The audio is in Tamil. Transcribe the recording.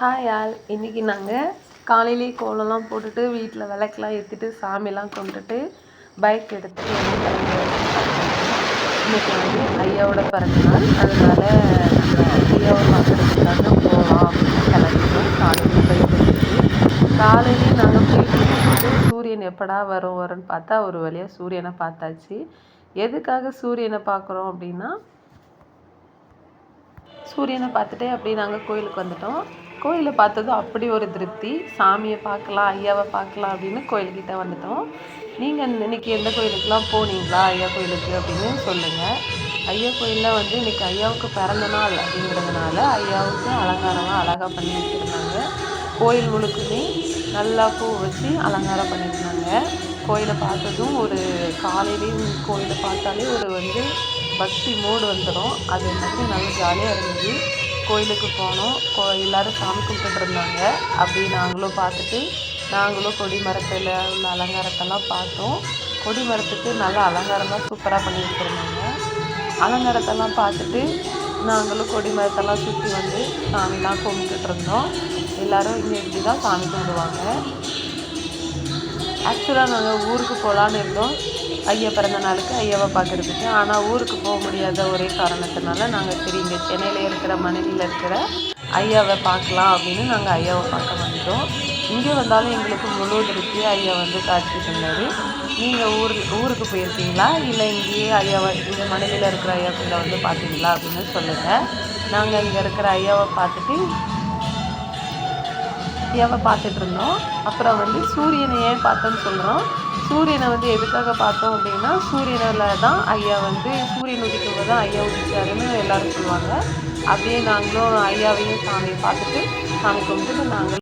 ஹாய் ஆல் இன்றைக்கி நாங்கள் காலையிலே கோலம்லாம் போட்டுட்டு வீட்டில் விளக்கெலாம் எடுத்துகிட்டு சாமிலாம் கும்பிட்டுட்டு பைக் எடுத்துகிட்டு இன்றைக்கி வந்து ஐயாவோட பிறந்த நாள் அதனால் ஐயாவோட பார்க்குறதுக்காக போகலாம் அப்படின்னு கிளம்பிட்டோம். காலையில் போயிட்டு காலையிலே நாங்கள் போயிட்டு சூரியன் எப்படா வரும் வரும்னு பார்த்தா ஒரு வழியாக சூரியனை பார்த்தாச்சு. எதுக்காக சூரியனை பார்க்குறோம் அப்படின்னா சூரியனை பார்த்துட்டு அப்படியே நாங்கள் கோயிலுக்கு வந்துட்டோம். கோயிலை பார்த்ததும் அப்படி ஒரு திருப்தி. சாமியை பார்க்கலாம் ஐயாவை பார்க்கலாம் அப்படின்னு கோயில்கிட்ட வந்துட்டோம். நீங்கள் இன்னைக்கு எந்த கோயிலுக்கெலாம் போனீங்களா ஐயா கோயிலுக்கு அப்படின்னு சொல்லுங்கள் ஐயா கோயிலில் வந்து இன்றைக்கி ஐயாவுக்கு பிறந்த நாள் அப்படிங்கிறதுனால ஐயாவுக்கு அலங்காரமாக அழகாக பண்ணி வச்சுருந்தாங்க. கோயில் முழுக்குமே நல்லா பூ வச்சு அலங்காரம் பண்ணியிருந்தாங்க. கோயிலை பார்த்ததும் ஒரு காலையிலேயும் கோயிலை பார்த்தாலே ஒரு வந்து பக்தி மூடு வந்துடும். அது எல்லாத்தையும் நல்லா ஜாலியாக இருந்தது. கோயிலுக்கு போனோம். கோ எல்லோரும் சாமி கும்பிட்டுட்டு இருந்தாங்க. அப்படி நாங்களும் பார்த்துட்டு நாங்களும் கொடி மரத்தில் உள்ள அலங்காரத்தெல்லாம் பார்த்தோம். கொடி மரத்துக்கு நல்லா அலங்காரம்லாம் சூப்பராக பண்ணி வச்சுருந்தாங்க. அலங்காரத்தெல்லாம் பார்த்துட்டு நாங்களும் கொடி மரத்தெல்லாம் சுற்றி வந்து சாமிலாம் கும்பிட்டுட்டு இருந்தோம். எல்லோரும் இங்கே இப்படி தான் சாமி கும்பிடுவாங்க. ஆக்சுவலாக நாங்கள் ஊருக்கு போகலான்னு இருந்தோம். ஐயா பிறந்த நாளுக்கு ஐயாவை பார்க்குறதுக்கு. ஆனால் ஊருக்கு போக முடியாத ஒரே காரணத்தினால நாங்கள் சரி இங்கே சென்னையில் இருக்கிற மனைவியில் இருக்கிற ஐயாவை பார்க்கலாம் அப்படின்னு நாங்கள் ஐயாவை பார்க்க வந்துட்டோம். இங்கே வந்தாலும் எங்களுக்கு முழு திருப்தி ஐயா வந்து காட்சி தந்தார். நீங்கள் ஊர் ஊருக்கு போயிருக்கீங்களா? இல்லை இங்கேயே ஐயாவை இங்கே மனைவியில் இருக்கிற ஐயா கூட வந்து பார்த்தீங்களா அப்படின்னு சொல்லுங்கள் நாங்கள் இங்கே இருக்கிற ஐயாவை பார்த்துட்டு ஐயாவை பார்த்துட்டு இருந்தோம். அப்புறம் வந்து சூரியனை ஏன் பார்த்தோன்னு சொல்கிறோம் சூரியனை வந்து எதுக்காக பார்த்தோம் அப்படின்னா சூரியனில் தான் ஐயா வந்து சூரியன் உதிக்கும் போது தான் ஐயா உதிச்சாருன்னு எல்லோரும் சொல்லுவாங்க. அப்படியே நாங்களும் ஐயாவையும் சாமியை பார்த்துட்டு சாமி கும்பிட்டு நாங்கள்